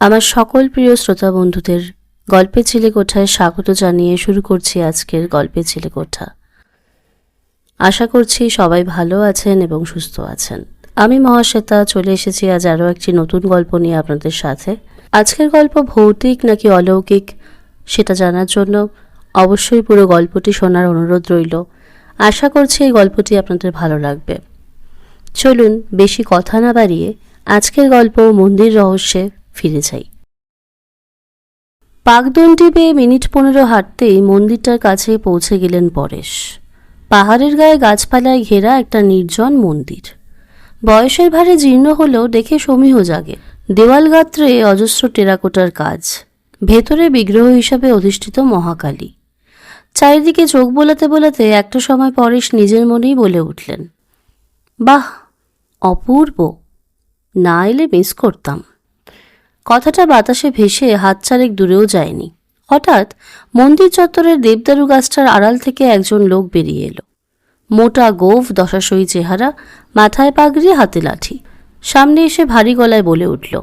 আমার সকল প্রিয় শ্রোতা বন্ধুদের গল্পের ছেলে কোঠায় স্বাগত জানিয়ে শুরু করছি আজকের গল্পের ছেলে কোঠা আশা করছি সবাই ভালো আছেন এবং সুস্থ আছেন। আমি মহাশ্বেতা, চলে এসেছি আজ আরও একটি নতুন গল্প নিয়ে আপনাদের সাথে। আজকের গল্প ভৌতিক নাকি অলৌকিক সেটা জানার জন্য অবশ্যই পুরো গল্পটি শোনার অনুরোধ রইল। আশা করছি এই গল্পটি আপনাদের ভালো লাগবে। চলুন বেশি কথা না বাড়িয়ে আজকের গল্প মন্দির রহস্যে ফিরে যাই। পাকদণ্ডি পেয়ে মিনিট পনেরো হাঁটতেই মন্দিরটার কাছে পৌঁছে গেলেন পরেশ। পাহাড়ের গায়ে গাছপালায় ঘেরা একটা নির্জন মন্দির। বয়সের ভারে জীর্ণ হলেও দেখে সমীহ জাগে। দেওয়াল গাত্রে অজস্র টেরাকোটার কাজ। ভেতরে বিগ্রহ হিসাবে অধিষ্ঠিত মহাকালী। চারিদিকে চোখ বোলাতে বোলাতে একটা সময় পরেশ নিজের মনেই বলে উঠলেন, বাহ, অপূর্ব। না এলে মিস করতাম। কথাটা বাতাসে ভেসে হাত চারেক দূরেও যায়নি। হঠাৎ মন্দির চত্বরের দেবদারু গাছটার আড়াল থেকে একজন লোক বেরিয়ে এলো। মোটা, গোফ দশাশয়ী চেহারা, মাথায় পাগড়ি, হাতে লাঠি। সামনে এসে ভারী গলায় বলে উঠল,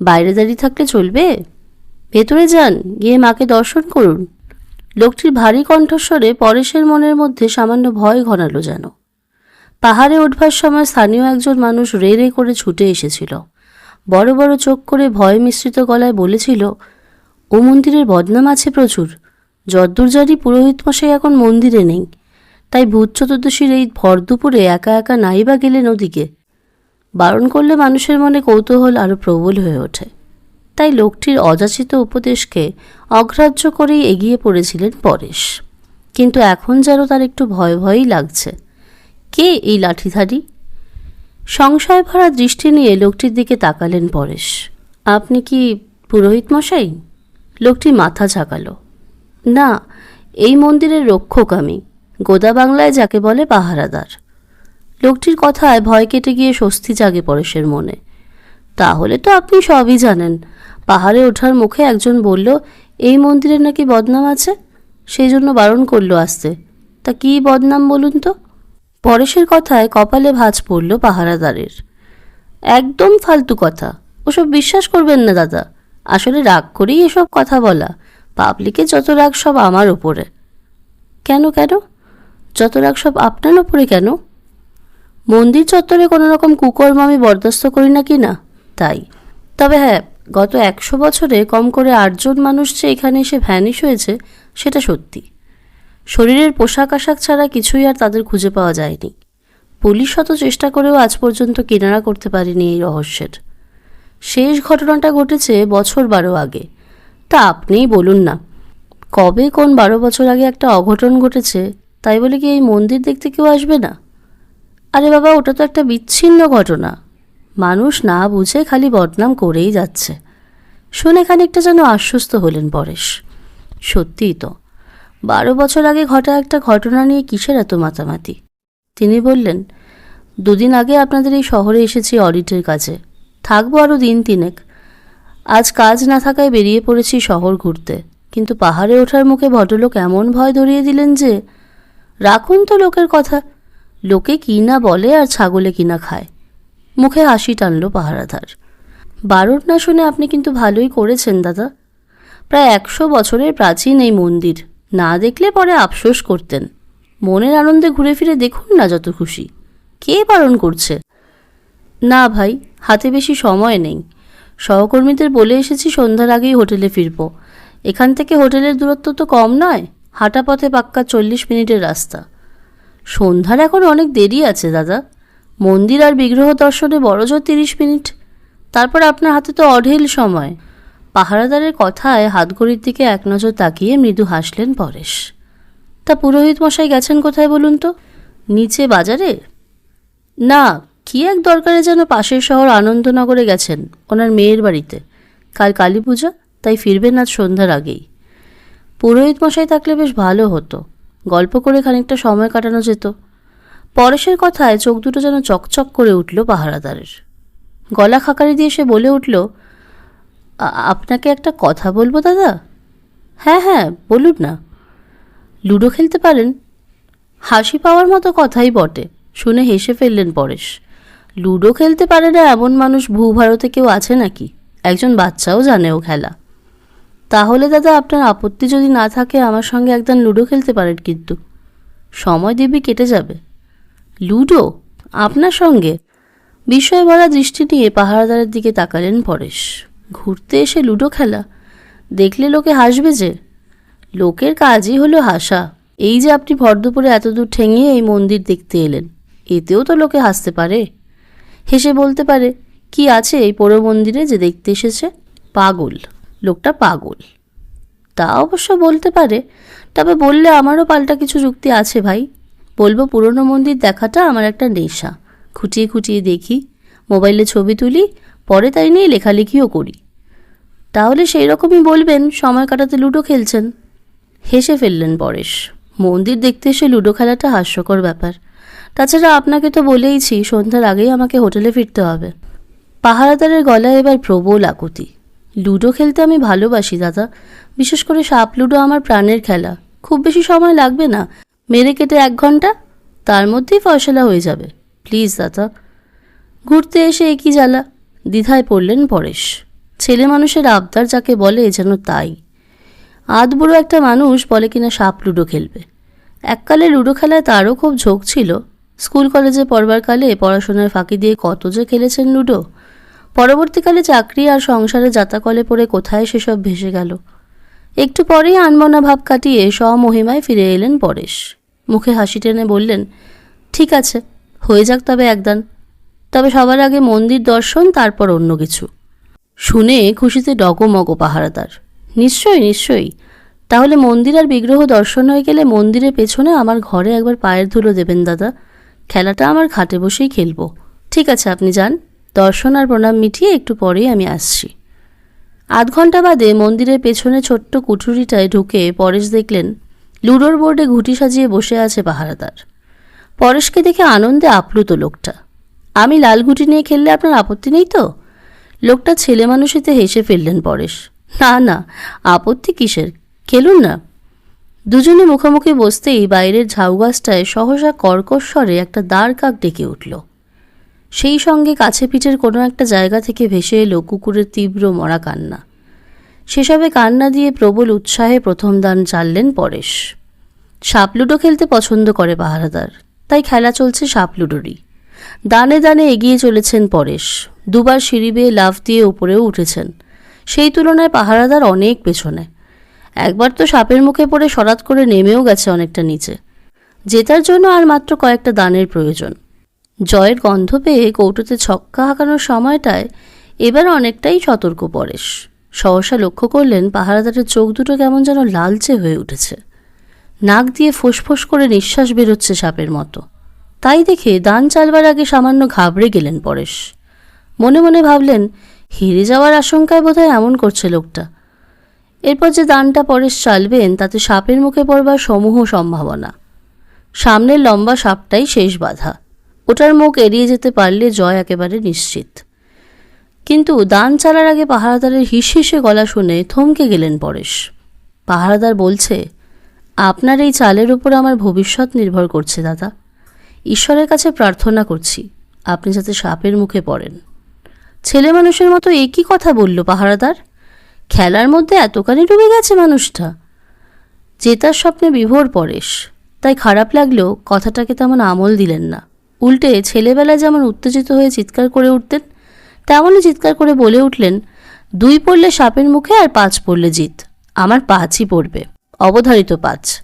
বাইরে দাঁড়িয়ে থাকলে চলবে? ভেতরে যান, গিয়ে মাকে দর্শন করুন। লোকটির ভারী কণ্ঠস্বরে পরেশের মনের মধ্যে সামান্য ভয় ঘনালো যেন। পাহাড়ে উঠবার সময় স্থানীয় একজন মানুষ রে রে করে ছুটে এসেছিল। বড় বড় চোখ করে ভয় মিশ্রিত গলায় বলেছিল, ও মন্দিরের বদনাম আছে প্রচুর। যদ্দূর জানি পুরোহিত মশাই এখন মন্দিরে নেই। তাই ভূত চতুর্দশীর এই ভর দুপুরে একা একা নাই বা গেলেন ওদিকে। বারণ করলে মানুষের মনে কৌতূহল আরও প্রবল হয়ে ওঠে। তাই লোকটির অযাচিত উপদেশকে অগ্রাহ্য করেই এগিয়ে পড়েছিলেন পরেশ। কিন্তু এখন যেন তার একটু ভয় ভয়ই লাগছে। কে এই লাঠিধারী? সংশয় ভরা দৃষ্টি নিয়ে লোকটির দিকে তাকালেন পরেশ। আপনি কি পুরোহিত মশাই? লোকটি মাথা ঝাঁকালো। না, এই মন্দিরের রক্ষক আমি। গোদা বাংলায় যাকে বলে পাহারাদার। লোকটির কথায় ভয় কেটে গিয়ে স্বস্তি জাগে পরেশের মনে। তাহলে তো আপনি সবই জানেন। পাহাড়ে ওঠার মুখে একজন বলল, এই মন্দিরে নাকি বদনাম আছে? সেই জন্য বারণ করল আসতে। তা কী বদনাম বলুন তো? পরেশের কথায় কপালে ভাঁজ পড়ল পাহারাদারের। একদম ফালতু কথা। ওসব বিশ্বাস করবেন না, দাদা। আসলে রাগ করেই এসব কথা বলা। পাবলিকে যত রাগ সব আমার ওপরে কেন কেন? যত রাগ সব আপনার ওপরে কেন? মন্দির চত্বরে কোনো রকম কুকর্ম আমি বরদাস্ত করি না কি না? তাই। তবে হ্যাঁ গত একশো বছরে কম করে আটজন মানুষ যে এখানে এসে ভ্যানিশ হয়েছে, সেটা সত্যি। শরীরের পোশাক আশাক ছাড়া কিছুই আর তাদের খুঁজে পাওয়া যায়নি। পুলিশ শত চেষ্টা করেও আজ পর্যন্ত কিনারা করতে পারেনি এই রহস্যের। শেষ ঘটনাটা ঘটেছে বছর বারো আগে। তা আপনিই বলুন না। কবে, কোন বারো বছর আগে একটা অঘটন ঘটেছে, তাই বলে কি এই মন্দির দেখতে কেউ আসবে না? আরে বাবা, ওটা তো একটা বিচ্ছিন্ন ঘটনা। মানুষ না বুঝে খালি বদনাম করেই যাচ্ছে। শুনে খানিকটা যেন আশ্বস্ত হলেন পরেশ। সত্যিই তো বারো বছর আগে ঘটা একটা ঘটনা নিয়ে কিসের এত মাতামাতি? তিনি বললেন, দুদিন আগে আপনাদের এই শহরে এসেছি অডিটের কাছে থাকব আরও দিন তিনেক। আজ কাজ না থাকায় বেরিয়ে পড়েছি শহর ঘুরতে। কিন্তু পাহাড়ে ওঠার মুখে ভদ্রলোক এমন ভয় ধরিয়ে দিলেন যে, রাখুন তো লোকের কথা। লোকে কি না বলে আর ছাগলে কি না খায়। মুখে হাসি টানল পাহারাদার। বারণ না শুনে আপনি কিন্তু ভালোই করেছেন, দাদা। প্রায় একশো বছরের প্রাচীন এই মন্দির। না দেখলে পরে আফসোস করতেন। মনের আনন্দে ঘুরে ফিরে দেখুন না যত খুশি। কে বারণ করছে? না ভাই, হাতে বেশি সময় নেই। সহকর্মীদের বলে এসেছি সন্ধ্যার আগেই হোটেলে ফিরব। এখান থেকে হোটেলের দূরত্ব তো কম নয়, হাঁটা পথে পাক্কা চল্লিশ মিনিটের রাস্তা। সন্ধ্যার এখন অনেক দেরি আছে, দাদা। মন্দির আর বিগ্রহ দর্শনে বড়জোর তিরিশ মিনিট। তারপর আপনার হাতে তো অঢেল সময়। পাহারাদারের কথায় হাতঘড়ির দিকে এক নজর তাকিয়ে মৃদু হাসলেন পরেশ। তা পুরোহিত মশাই গেছেন কোথায় বলুন তো? নিচে বাজারে? না, কি এক দরকারে যেন পাশের শহর আনন্দনগরে গেছেন, ওনার মেয়ের বাড়িতে। কাল কালী পূজা, তাই ফিরবেন আজ সন্ধ্যার আগেই। পুরোহিত মশাই থাকলে বেশ ভালো হতো, গল্প করে খানিকটা সময় কাটানো যেত। পরেশের কথায় চোখ দুটো যেন চকচক করে উঠল পাহারাদারের। গলা খাকারি দিয়ে সে বলে উঠল "আ- আপনাকে একটা কথা বলব, দাদা? হ্যাঁ হ্যাঁ বলুন না। লুডো খেলতে পারেন? হাসি পাওয়ার মতো কথাই বটে। শুনে হেসে ফেললেন পরেশ। লুডো খেলতে পারে না এমন মানুষ ভূভারতে কেউ আছে নাকি? একজন বাচ্চাও জানে ও খেলা। তাহলে দাদা, আপনার আপত্তি যদি না থাকে, আমার সঙ্গে একদম লুডো খেলতে পারেন কিন্তু। সময় দিব্যি কেটে যাবে। লুডো? আপনার সঙ্গে? বিষয় ভরা দৃষ্টি নিয়ে পাহারাদারের দিকে তাকালেন পরেশ। ঘুরতে এসে লুডো খেলা। দেখলে লোকে হাসবে যে, লোকের কাজই হলো হাসা। এই যে আপনি ভরদুপুরে এত দূর ঠেঙিয়ে এই মন্দির দেখতে এলেন, এতেও তো লোকে হাসতে পারে। হেসে বলতে পারে, কি আছে এই পোড়ো মন্দিরে যে দেখতে এসেছে? পাগল, লোকটা পাগল। তা অবশ্য বলতে পারে, তবে বললে আমারও পাল্টা কিছু যুক্তি আছে ভাই। বলব পুরনো মন্দির দেখাটা আমার একটা নেশা। খুঁটিয়ে খুঁটিয়ে দেখি, মোবাইলে ছবি তুলি পরে তাই নিয়ে লেখালেখিও করি। তাহলে সেই রকমই বলবেন, সময় কাটাতে লুডো খেলছেন। হেসে ফেললেন পরেশ। মন্দির দেখতে এসে লুডো খেলাটা হাস্যকর ব্যাপার। তাছাড়া আপনাকে তো বলেইছি, সন্ধ্যার আগেই আমাকে হোটেলে ফিরতে হবে। পাহারাদারের গলায় এবার প্রবল আকুতি। লুডো খেলতে আমি ভালোবাসি, দাদা। বিশেষ করে সাপ লুডো আমার প্রাণের খেলা। খুব বেশি সময় লাগবে না। মেরে কেটে এক ঘণ্টা, তার মধ্যেই ফয়সলা হয়ে যাবে। প্লিজ, দাদা। ঘুরতে এসে একই জ্বালা। দ্বিধায় পড়লেন পরেশ। ছেলে মানুষের আবদার যাকে বলে যেন তাই। আধ বুড়ো একটা মানুষ বলে কিনা সাপ লুডো খেলবে। এককালে লুডো খেলায় তারও খুব ঝোঁক ছিল। স্কুল কলেজে পড়বার কালে পড়াশোনার ফাঁকি দিয়ে কত যে খেলেছেন লুডো। পরবর্তীকালে চাকরি আর সংসারে যাতাকলে পড়ে কোথায় সেসব ভেসে গেল। একটু পরেই আনমনা ভাব কাটিয়ে স্বমহিমায় ফিরে এলেন পরেশ। মুখে হাসি টেনে বললেন, ঠিক আছে, হয়ে যাক তবে একদান। তবে সবার আগে মন্দির দর্শন, তারপর অন্য কিছু। শুনে খুশিতে ডগমগ পাহারাদার। নিশ্চয়ই নিশ্চয়ই। তাহলে মন্দির আর বিগ্রহ দর্শন হয়ে গেলে মন্দিরের পেছনে আমার ঘরে একবার পায়ের ধুলো দেবেন, দাদা। খেলাটা আমার খাটে বসেই খেলব। ঠিক আছে, আপনি যান। দর্শন আর প্রণাম মিটিয়ে একটু পরেই আমি আসছি। আধ ঘণ্টা বাদে মন্দিরের পেছনে ছোট্ট কুঠুরিটায় ঢুকে পরেশ দেখলেন, লুডোর বোর্ডে ঘুটি সাজিয়ে বসে আছে পাহারাদার। পরেশকে দেখে আনন্দে আপ্লুত লোকটা। আমি লাল ঘুটি নিয়ে খেললে আপনার আপত্তি নেই তো? লোকটা ছেলে মানুষেতে হেসে ফেললেন পরেশ। না না, আপত্তি কিসের? খেলুন না। দুজনে মুখোমুখি বসতেই বাইরের ঝাউগাছটায় সহসা কর্কশ স্বরে একটা দাঁড় কাক ডেকে উঠল। সেই সঙ্গে কাছে পিঠের কোনো একটা জায়গা থেকে ভেসে এলো কুকুরের তীব্র মরা কান্না। সেসবে কান্না দিয়ে প্রবল উৎসাহে প্রথম দান চাললেন পরেশ। সাপলুডো খেলতে পছন্দ করে পাহারাদার, তাই খেলা চলছে সাপলুডোরই দানে দানে এগিয়ে চলেছেন পরেশ। দুবার সিঁড়ি বেয়ে লাফ দিয়ে উপরেও উঠেছেন। সেই তুলনায় পাহারাদার অনেক পেছনে। একবার তো সাপের মুখে পড়ে সরাত করে নেমেও গেছে অনেকটা নিচে। জেতার জন্য আর মাত্র কয়েকটা দানের প্রয়োজন। জয়ের গন্ধ পেয়ে কৌটোতে ছক্কা হাঁকানোর সময়টায় এবার অনেকটাই সতর্ক পরেশ। সহসা লক্ষ্য করলেন পাহারাদারের চোখ দুটো কেমন যেন লালচে হয়ে উঠেছে। নাক দিয়ে ফোঁস করে নিঃশ্বাস বেরোচ্ছে সাপের মতো। তাই দেখে দান চালবার আগে সামান্য ঘাবড়ে গেলেন পরেশ। মনে মনে ভাবলেন, হেরে যাওয়ার আশঙ্কায় বোধহয় এমন করছে লোকটা। এরপর যে দানটা পরেশ চালবেন, তাতে সাপের মুখে পড়বার সমূহ সম্ভাবনা। সামনের লম্বা সাপটাই শেষ বাধা। ওটার মুখ এড়িয়ে যেতে পারলে জয় একেবারে নিশ্চিত। কিন্তু দান চালার আগে পাহারাদারের হিস গলা শুনে থমকে গেলেন পরেশ। পাহারাদার বলছে, আপনার এই চালের উপর আমার ভবিষ্যৎ নির্ভর করছে, দাদা। ঈশ্বরের কাছে প্রার্থনা করছি, আপনি যাতে সাপের মুখে পড়েন। ছেলে মানুষের মতো একই কথা বলল পাহারাদার? খেলার মধ্যে এতখানি ডুবে গেছে মানুষটা। জেতার স্বপ্নে বিভোর পরেশ, তাই খারাপ লাগলেও কথাটাকে তেমন আমল দিলেন না। উল্টে ছেলেবেলায় যেমন উত্তেজিত হয়ে চিৎকার করে উঠতেন, তেমনই চিৎকার করে বলে উঠলেন, দুই পড়লে সাপের মুখে আর পাঁচ পড়লে জিত, আমার পাঁচই পড়বে, অবধারিত পাঁচ।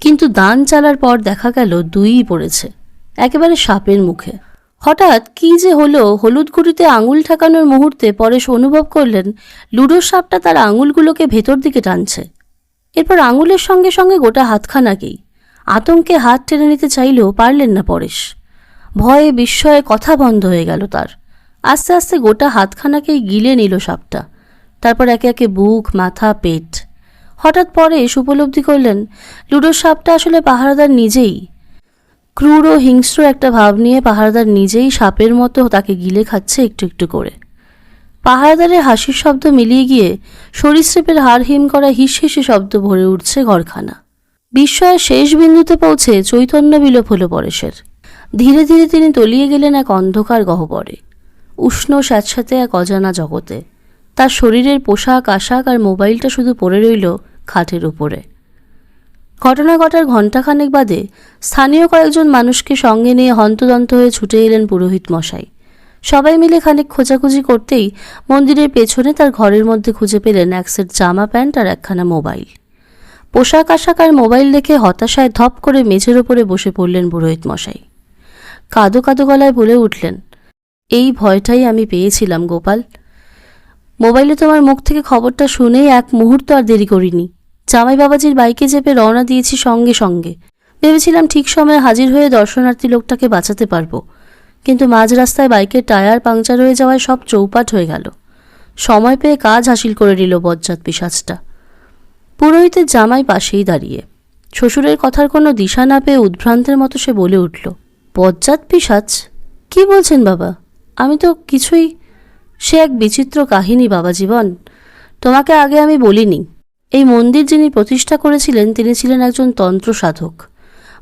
কিন্তু দান চালার পর দেখা গেল দুইই পড়েছে। একেবারে সাপের মুখে। হঠাৎ কি যে হলো, হলুদ গুঁড়িতে আঙুল ঠেকানোর মুহূর্তে পরেশ অনুভব করলেন, লুডোর সাপটা তার আঙুলগুলোকে ভেতর দিকে টানছে। এরপর আঙুলের সঙ্গে সঙ্গে গোটা হাতখানাকেই আতঙ্কে হাত টেনে নিতে চাইলেও পারলেন না পরেশ। ভয়ে, বিস্ময়ে কথা বন্ধ হয়ে গেল তার। আস্তে আস্তে গোটা হাতখানাকেই গিলে নিল সাপটা। তারপর একে একে বুক, মাথা, পেট। হঠাৎ পরেশ উপলব্ধি করলেন, লুডোর সাপটা আসলে পাহারাদার নিজেই। ক্রূর ও হিংস্র একটা ভাব নিয়ে পাহারাদার নিজেই সাপের মতো তাকে গিলে খাচ্ছে একটু একটু করে। পাহারাদারের হাসির শব্দ মিলিয়ে গিয়ে সরীসৃপের হাড় হিম করা হিস হিসে শব্দ ভরে উঠছে ঘরখানা। বিস্ময়ের শেষ বিন্দুতে পৌঁছে চৈতন্য বিলোপ হল পরেশের। ধীরে ধীরে তিনি তলিয়ে গেলেন এক অন্ধকার গহ্বরে। উষ্ণ স্যাঁতস্যাঁতে এক অজানা জগতে। তার শরীরের পোশাক, আশাক আর মোবাইলটা শুধু পড়ে রইল খাটের উপরে। ঘটনা ঘটার ঘণ্টাখানেক বাদে স্থানীয় কয়েকজন মানুষকে সঙ্গে নিয়ে হন্তদন্ত হয়ে ছুটে এলেন পুরোহিত মশাই। সবাই মিলে খানিক খোঁজাখুঁজি করতেই মন্দিরের পেছনে তার ঘরের মধ্যে খুঁজে পেলেন এক সেট জামা প্যান্ট আর একখানা মোবাইল। পোশাক আশাক আর মোবাইল দেখে হতাশায় ধপ করে মেঝের ওপরে বসে পড়লেন পুরোহিত মশাই। কাদো কাদো গলায় বলে উঠলেন, এই ভয়টাই আমি পেয়েছিলাম গোপাল। মোবাইলে তোমার মুখ থেকে খবরটা শুনেই এক মুহূর্ত আর দেরি করিনি। জামাই বাবাজির বাইকে চেপে রওনা দিয়েছি সঙ্গে সঙ্গে। ভেবেছিলাম ঠিক সময়ে হাজির হয়ে দর্শনার্থী লোকটাকে বাঁচাতে পারব। কিন্তু মাঝ রাস্তায় বাইকের টায়ার পাংচার হয়ে যাওয়ায় সব চৌপাট হয়ে গেল। সময় পেয়ে কাজ হাসিল করে নিল বজ্জাত পিসাজটা পুরোহিতের জামাই পাশেই দাঁড়িয়ে। শ্বশুরের কথার কোনো দিশা না পেয়ে উদ্ভ্রান্তের মতো সে বলে উঠল, বজ্জাত পিসাজ কি বলছেন বাবা? আমি তো কিছুই, সে এক বিচিত্র কাহিনী বাবা জীবন। তোমাকে আগে আমি বলিনি এই মন্দির যিনি প্রতিষ্ঠা করেছিলেন, তিনি ছিলেন একজন তন্ত্র সাধক।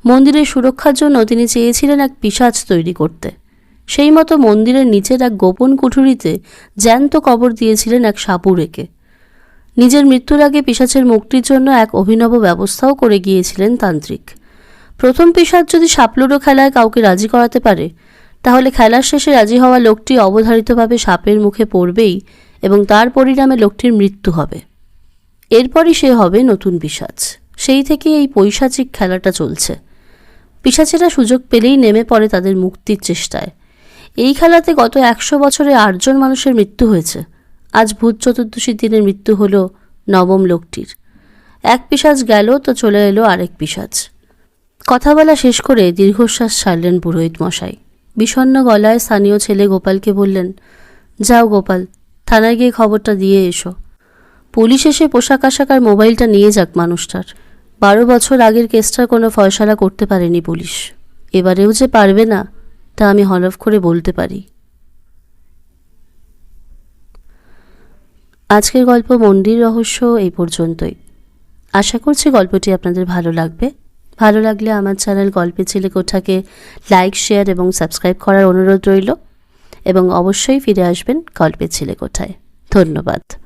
মন্দিরের সুরক্ষার জন্য তিনি চেয়েছিলেন এক পিসাজ তৈরি করতে। সেই মতো মন্দিরের নিচের এক গোপন কুঠুরিতে জ্যান্ত কবর দিয়েছিলেন এক সাপুরেকে। নিজের মৃত্যুর আগে পিসাচের মুক্তির জন্য এক অভিনব ব্যবস্থাও করে গিয়েছিলেন তান্ত্রিক। প্রথম পিসাচ যদি সাপলুডো খেলায় কাউকে রাজি করাতে পারে, তাহলে খেলার শেষে রাজি হওয়া লোকটি অবধারিতভাবে সাপের মুখে পড়বেই এবং তার পরিণামে লোকটির মৃত্যু হবে। এরপরই সে হবে নতুন পিসাচ সেই থেকে এই পৈশাচিক খেলাটা চলছে। পিসাচেরা সুযোগ পেলেই নেমে পড়ে তাদের মুক্তির চেষ্টায়। এই খেলাতে গত একশো বছরে আটজন মানুষের মৃত্যু হয়েছে। আজ ভূত চতুর্দশীর দিনের মৃত্যু হলো নবম লোকটির। এক পিসাজ গেল তো চলে এলো আরেক পিসাজ কথা বলা শেষ করে দীর্ঘশ্বাস ছাড়লেন পুরোহিত মশাই। বিষণ্ণ গলায় স্থানীয় ছেলে গোপালকে বললেন, যাও গোপাল, থানায় গিয়ে খবরটা দিয়ে এসো। পুলিশ এসে পোশাক আশাক আর মোবাইলটা নিয়ে যাক মানুষটার। বারো বছর আগের কেসটার কোনো ফয়সালা করতে পারেনি পুলিশ। এবারেও যে পারবে না, তা আমি হলফ করে বলতে পারি। আজকের গল্প মন্দির রহস্য এই পর্যন্তই। আশা করছি গল্পটি আপনাদের ভালো লাগবে। ভালো লাগলে আমার চ্যানেল গল্পের ছেলে কোঠাকে লাইক, শেয়ার এবং সাবস্ক্রাইব করার অনুরোধ রইল। এবং অবশ্যই ফিরে আসবেন গল্পের ছেলে কোঠায়। ধন্যবাদ।